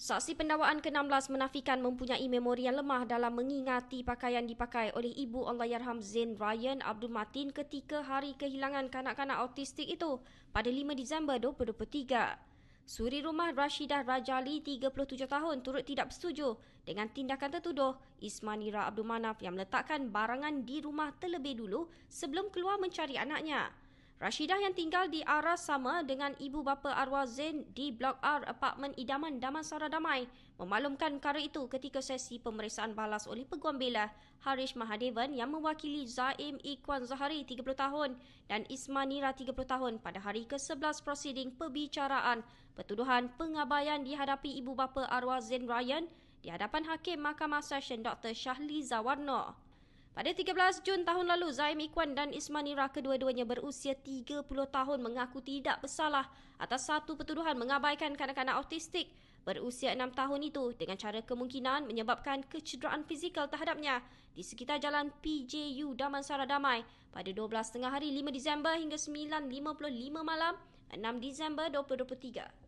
Saksi pendakwaan ke-16 menafikan mempunyai memori yang lemah dalam mengingati pakaian dipakai oleh ibu Allahyarham Zain Ryan Abdul Matin ketika hari kehilangan kanak-kanak autistik itu pada 5 Disember 2023. Suri rumah Rashidah Rajali, 37 tahun, turut tidak bersetuju dengan tindakan tertuduh Ismanira Abdul Manaf yang meletakkan barangan di rumah terlebih dulu sebelum keluar mencari anaknya. Rashidah yang tinggal di arah sama dengan ibu bapa arwah Zain di Blok R Apartmen Idaman Damansara Damai memaklumkan perkara itu ketika sesi pemeriksaan balas oleh Peguam Bela Harish Mahadevan yang mewakili Zaim Ikwan Zahari 30 tahun dan Ismanira 30 tahun pada hari ke-11 prosiding perbicaraan pertuduhan pengabaian dihadapi ibu bapa arwah Zain Ryan di hadapan Hakim Mahkamah Session Dr. Syahli Zawarno. Pada 13 Jun tahun lalu, Zaim Ikwan dan Ismanira kedua-duanya berusia 30 tahun mengaku tidak bersalah atas satu pertuduhan mengabaikan kanak-kanak autistik berusia 6 tahun itu dengan cara kemungkinan menyebabkan kecederaan fizikal terhadapnya di sekitar jalan PJU Damansara Damai pada 12 tengah hari 5 Disember hingga 9.55 malam 6 Disember 2023.